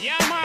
Yeah, man.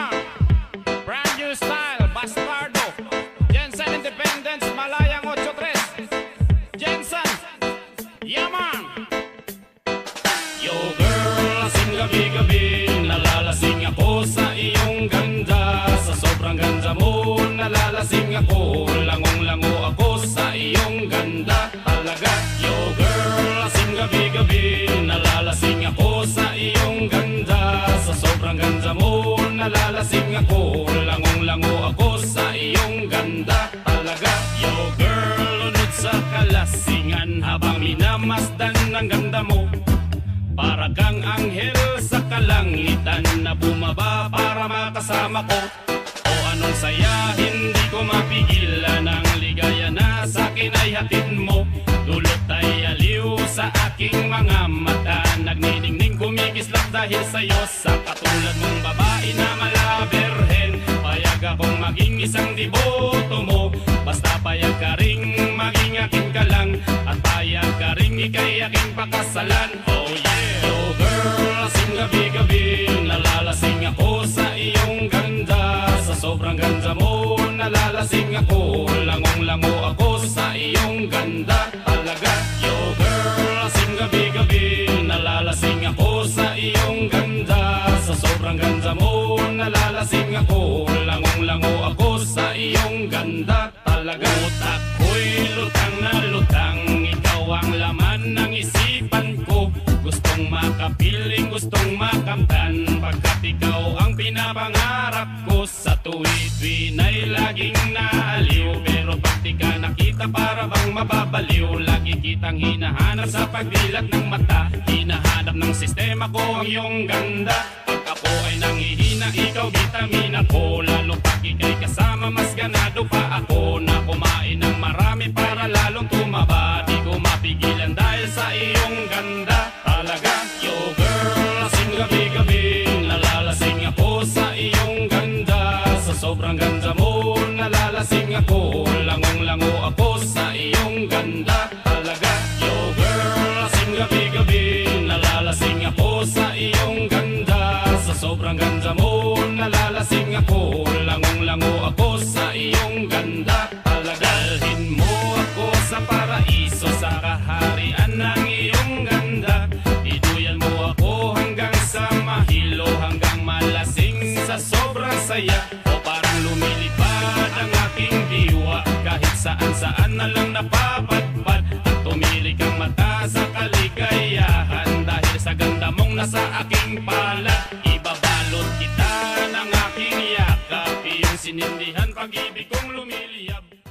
Ganda Talaga, yo girl, lunod sa kalasingan habang minamasdan ng ganda mo. Para kang anghel sa kalangitan na bumaba para makasama ko. O anong saya, hindi ko mapigilan ang ligaya na sa akin ay hatid mo. Dulot ay aliw sa aking mga mata. Nagniningning kumikislap dahil sa'yo Sa katulad mong babae na Payag akong maging isang diboto mo. Basta payag ka ring maging akin ka lang At payag ka ring ikay aking pakasalan. Oh yeah. Oh girl, lasing gabi-gabi Nalalasing ako sa iyong ganda. Sa sobrang ganda mo Nalalasing ako. Langong-lango ako sa iyong ganda iyong ganda. Talaga Utak ko'y lutang na lutang. Ikaw ang laman ng isipan ko. Gustong makapiling, gustong makamtan. Pagkat ikaw ang pinapangarap ko Sa tuwid-tuwin ay laging naaliw. Pero pag ka nakita para bang mababaliw? Lagi kitang hinahanap sa pagdilat ng mata. Hinahanap ng sistema ko ang iyong ganda. Pag ako ay nangihina, ikaw vitamin ako Lalo pag ikay kasama, mapigilan dahil sa iyong ganda ng iyong ganda. Iduyan mo ako hanggang sa mahilo Hanggang malasing sa sobrang saya. O parang lumilipad ang aking diwa. Kahit saan-saan na lang napapadpad. At tumirik ang mata sa kaligayahan. Dahil sa ganda mong nasa aking palad Ibabalot kita ng aking yakap. Iyong sinindihan pag-ibig kong lumiliyab